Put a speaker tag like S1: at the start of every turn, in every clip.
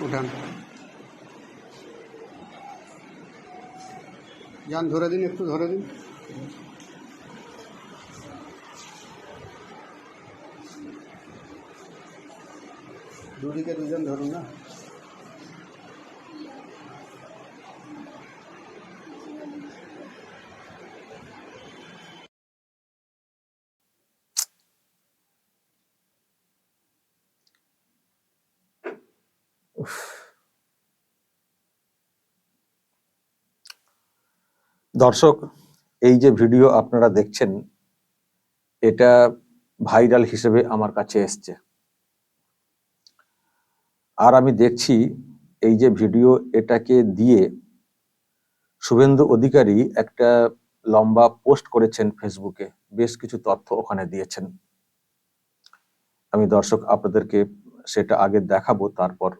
S1: উঠান যান ধরে দিন একটু ধরে দিন দুদিকে দুজন ধরুন না
S2: দর্শক, এই যে ভিডিও আপনারা দেখছেন, এটা ভাইরাল হিসেবে আমার কাছে এসছে। আর আমি দেখছি, এই যে ভিডিও এটাকে দিয়ে শুভেন্দু অধিকারী একটা লম্বা পোস্ট করেছেন ফেসবুকে। বেশ কিছু তথ্য ওখানে দিয়েছেন। আমি দর্শক, আপনাদেরকে সেটা আগে দেখাবো, তারপর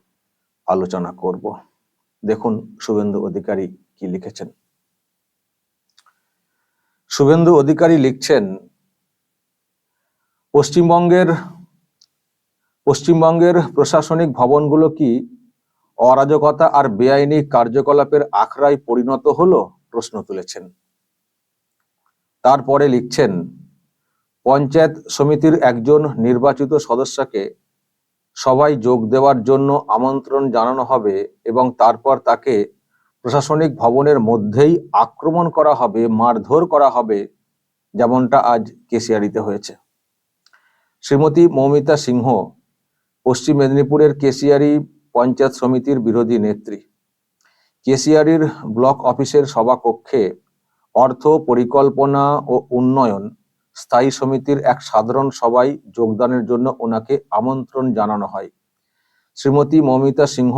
S2: আলোচনা করব। দেখুন শুভেন্দু অধিকারী কি লিখেছেন। শুভেন্দু অধিকারী লিখছেন, পশ্চিমবঙ্গের পশ্চিমবঙ্গের প্রশাসনিক ভবনগুলো কি অরাজকতা আর বেআইনি কার্যকলাপের আখড়ায় পরিণত হলো? প্রশ্ন তুলেছেন। তারপরে লিখছেন, পঞ্চায়েত সমিতির একজন নির্বাচিত সদস্যকে সবাই যোগ দেওয়ার জন্য আমন্ত্রণ জানানো হবে এবং তারপর তাকে প্রশাসনিক ভবনের মধ্যেই আক্রমণ করা হবে, মারধর করা হবে, যেমনটা আজ কেশিয়ারিতে হয়েছে। শ্রীমতী মৌমিতা সিংহ, পশ্চিম মেদিনীপুরের কেশিয়ারি পঞ্চায়েত সমিতির বিরোধী নেত্রী। কেশিয়ারির ব্লক অফিসের সভাকক্ষে অর্থ, পরিকল্পনা ও উন্নয়ন স্থায়ী সমিতির এক সাধারণ সভায় যোগদানের জন্য ওনাকে আমন্ত্রণ জানানো হয়। শ্রীমতী মমিতা সিংহ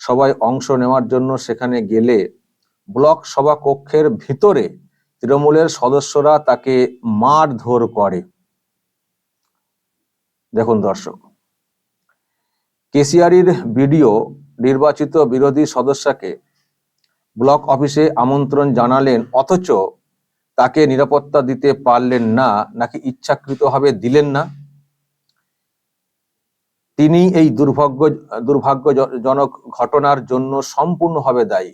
S2: সবাই অংশ নেওয়ার জন্য সেখানে গেলে ব্লক সভা কক্ষের ভিতরে তৃণমূলের সদস্যরা তাকে মারধর করে। দেখুন দর্শক, কেসিআরির বিডিও নির্বাচিত বিরোধী সদস্যকে ব্লক অফিসে আমন্ত্রণ জানালেন, অথচ তাকে নিরাপত্তা দিতে পারলেন না, নাকি ইচ্ছাকৃতভাবে দিলেন না? তিনি এই দুর্ভাগ্য, দুর্ভাগ্যজনক ঘটনার জন্য সম্পূর্ণভাবে দায়ী।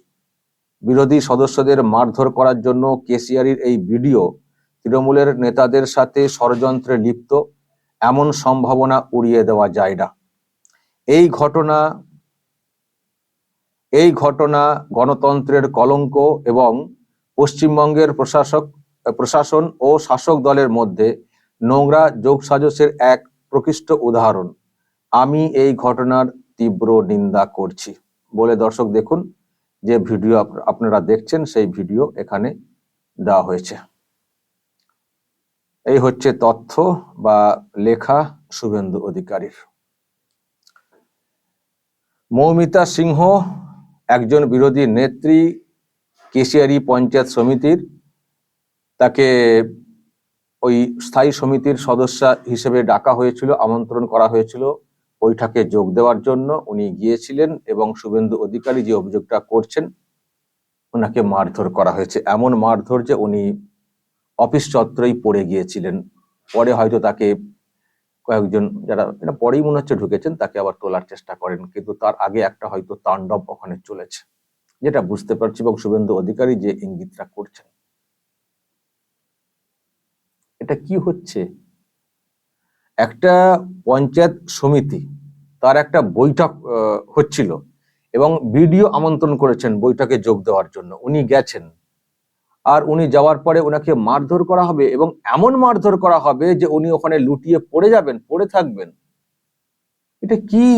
S2: বিরোধী সদস্যদের মারধর করার জন্য কেসিআরির এই ভিডিও তৃণমূলের নেতাদের সাথে ষড়যন্ত্রে লিপ্ত, এমন সম্ভাবনা উড়িয়ে দেওয়া যায় না। এই ঘটনা এই ঘটনা গণতন্ত্রের কলঙ্ক এবং পশ্চিমবঙ্গের প্রশাসক, প্রশাসন ও শাসক দলের মধ্যে নোংরা যোগসাজসের এক প্রকৃষ্ট উদাহরণ। আমি এই ঘটনার তীব্র নিন্দা করছি। বলে দর্শক দেখুন যে ভিডিও আপনারা দেখছেন, সেই ভিডিও এখানে দেওয়া হয়েছে। এই হচ্ছে তথ্য বা লেখা শুভেন্দু অধিকারীর। মৌমিতা সিংহ, একজন বিরোধী নেত্রী কেশিয়ারি পঞ্চায়েত সমিতির, তাকে ওই স্থায়ী সমিতির সদস্য হিসেবে ডাকা হয়েছিল, আমন্ত্রণ করা হয়েছিল। বৈঠকে যোগ দেওয়ার জন্য উনি গিয়েছিলেন এবং শুভেন্দু অধিকারী যে অভিযোগটা করছেন ওনাকে মারধর করা হয়েছে। এমন মারধর যে উনি অফিস চত্বরেই পড়ে গিয়েছিলেন। পরে হয়তো তাকে কয়েকজন যারা এটা পরেই মনে হচ্ছে ঢুকেছেন, তাকে আবার তোলার চেষ্টা করেন। কিন্তু তার আগে একটা হয়তো তাণ্ডব ওখানে চলেছে। যেটা বুঝতে পারছি এবং শুভেন্দু অধিকারী যে ইঙ্গিতটা করছেন। এটা কি হচ্ছে? একটা পঞ্চায়েত সমিতি, তার একটা বৈঠক হচ্ছিল এবং বিডিও আমন্ত্রণ করেছেন বৈঠকে যোগ দেওয়ার জন্য। উনি গেছেন। আর উনি যাওয়ার পরে ওনাকে মারধর করা হবে এবং এমন মারধর করা হবে যে উনি ওখানে লুটিয়ে পড়ে যাবেন, পড়ে থাকবেন। এটা কি?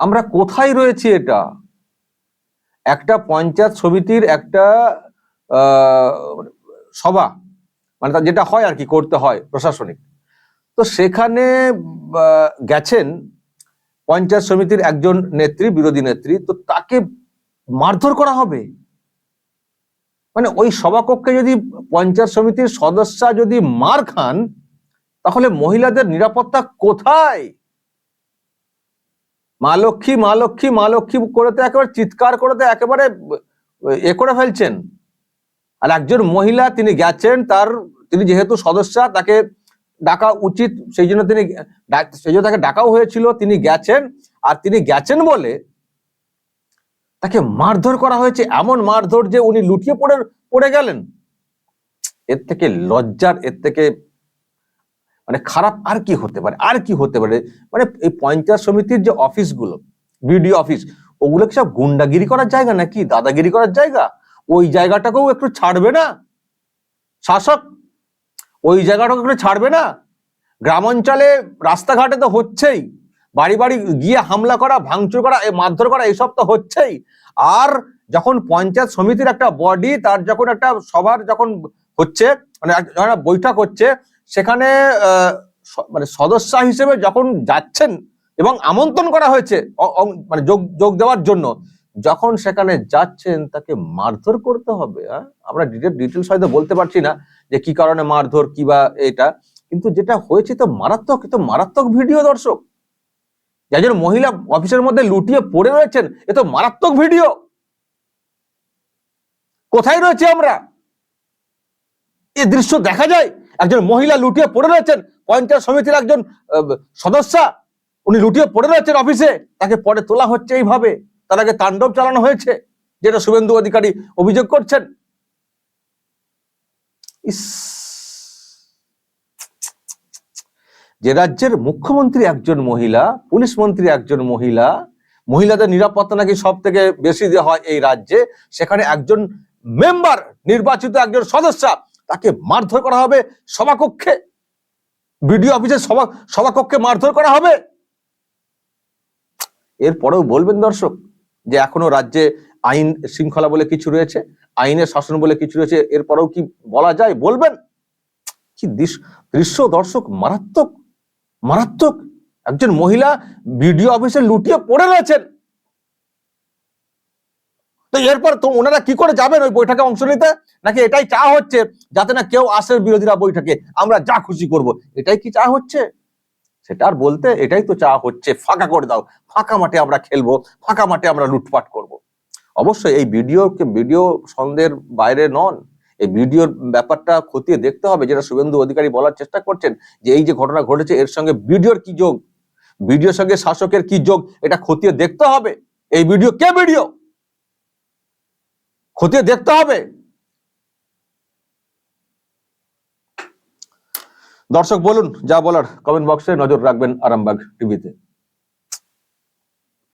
S2: আমরা কোথায় রয়েছি এটা? একটা পঞ্চায়েত সমিতির একটা সভা মানে যেটা হয় আর কি, করতে হয় প্রশাসনিক। তো সেখানে গেছেন পঞ্চায়েত সমিতির একজন নেত্রী, বিরোধী নেত্রী, তো তাকে মারধর করা হবে? মানে ওই সভাকক্ষে যদি পঞ্চায়েত সমিতির সদস্য যদি মার খান, তাহলে মহিলাদের নিরাপত্তা কোথায়? মা লক্ষ্মী মা লক্ষ্মী মা লক্ষ্মী করে তো একেবারে চিৎকার করে তো একেবারে, এ করে ফেলছেন। আর একজন মহিলা তিনি গেছেন, তার তিনি যেহেতু সদস্য, তাকে ডাকা উচিত, সেই জন্য তিনি সেই জন্য তাকে ডাকাও হয়েছিল, তিনি গেছেন। আর তিনি গেছেন বলে তাকে মারধর করা হয়েছে, এমন মারধর যে উনি লুটিয়ে পড়ে পড়ে গেলেন। এর থেকে লজ্জার, এর থেকে মানে খারাপ আর কি হতে পারে? আর কি হতে পারে? মানে এই পঞ্চায়েত সমিতির যে অফিসগুলো, বিডিও অফিস, ওগুলো কি সব গুন্ডাগিরি করার জায়গা নাকি? দাদাগিরি করার জায়গা? ওই জায়গাটাকেও একটু ছাড়বে না? শাসক, ওই জায়গাটাকে একটু ছাড়বে না? গ্রামাঞ্চলে রাস্তাঘাটে তো হচ্ছেই। বাড়ি বাড়ি গিয়ে হামলা করা, ভাঙচুর করা মারধর করা, এসব তো হচ্ছেই। আর যখন পঞ্চায়েত সমিতির একটা বডি তার যখন একটা সবার যখন হচ্ছে মানে বৈঠক হচ্ছে সেখানে মানে সদস্য হিসেবে যখন যাচ্ছেন এবং আমন্ত্রণ করা হয়েছে মানে যোগ যোগ দেওয়ার জন্য, যখন সেখানে যাচ্ছেন তাকে মারধর করতে হবে? আমরা ডিটেল ডিটেলস হয়তো বলতে পারছি না যে কি কারণে মারধর, কি বা এটা, কিন্তু যেটা হয়েছে তো মারাত্মক তো মারাত্মক ভিডিও দর্শক। যে একজন মহিলা অফিসের মধ্যে লুটিয়ে পড়ে রয়েছেন, এ তো মারাত্মক ভিডিও। কোথায় রয়েছে আমরা? এ দৃশ্য দেখা যায় একজন মহিলা লুটিয়ে পড়ে রয়েছেন, পঞ্চায়েত সমিতির একজন সদস্যা, উনি লুটিয়ে পড়ে রয়েছেন অফিসে, তাকে পরে তোলা হচ্ছে এইভাবে। তার আগে তাণ্ডব চালানো হয়েছে, যেটা শুভেন্দু অধিকারী অভিযোগ করছেন। ইস। যে রাজ্যের মুখ্যমন্ত্রী একজন মহিলা, পুলিশ মন্ত্রী একজন মহিলা, মহিলাদের নিরাপত্তা নাকি সব থেকে বেশি দেওয়া হয় এই রাজ্যে, সেখানে একজন মেম্বার, নির্বাচিত একজন সদস্যা তাকে মারধর করা হবে, সভাকক্ষে, বিডিও অফিসের সভা, সভাকক্ষে মারধর করা হবে। এরপরেও বলবেন দর্শক যে এখনও রাজ্যে আইন শৃঙ্খলা বলে কিছু রয়েছে, আইনের শাসন বলে কিছু রয়েছে, এরপরেও কি বলা যায়? বলবেন। কি দৃশ- দৃশ্য দর্শক মারাত্মক মারাত্মক। একজন মহিলা বিডিও অফিসে লুটিয়ে পড়ে রয়েছেন। তো এরপর তো ওনারা কি করে যাবেন ওই বৈঠকে অংশ নিতে? নাকি এটাই চা হচ্ছে যাতে না কেউ আসে বিরোধীরা বৈঠকে? আমরা যা খুশি করব। এটাই কি চা হচ্ছে? সেটা আর বলতে এটাই তো চা হচ্ছে। ফাঁকা করে দাও। ফাঁকা মাঠে আমরা খেলব। ফাঁকা মাঠে আমরা লুটপাট করব। অবশ্যই এই ভিডিওকে ভিডিও সন্দেহের বাইরে নন। এই ভিডিওর ব্যাপারটা খতিয়ে দেখতে হবে। যেটা শুভেন্দু অধিকারী বলার চেষ্টা করছেন যে এই যে ঘটনা ঘটেছে, এর সঙ্গে ভিডিওর কি যোগ? ভিডিওর সঙ্গে শাসকের কি যোগ? এটা খতিয়ে দেখতে হবে। এই ভিডিও কে ভিডিও? খতিয়ে দেখতে হবে। দর্শক বলুন যা বলার কমেন্ট বক্সে নজর রাখবেন আরামবাগ টিভিতে।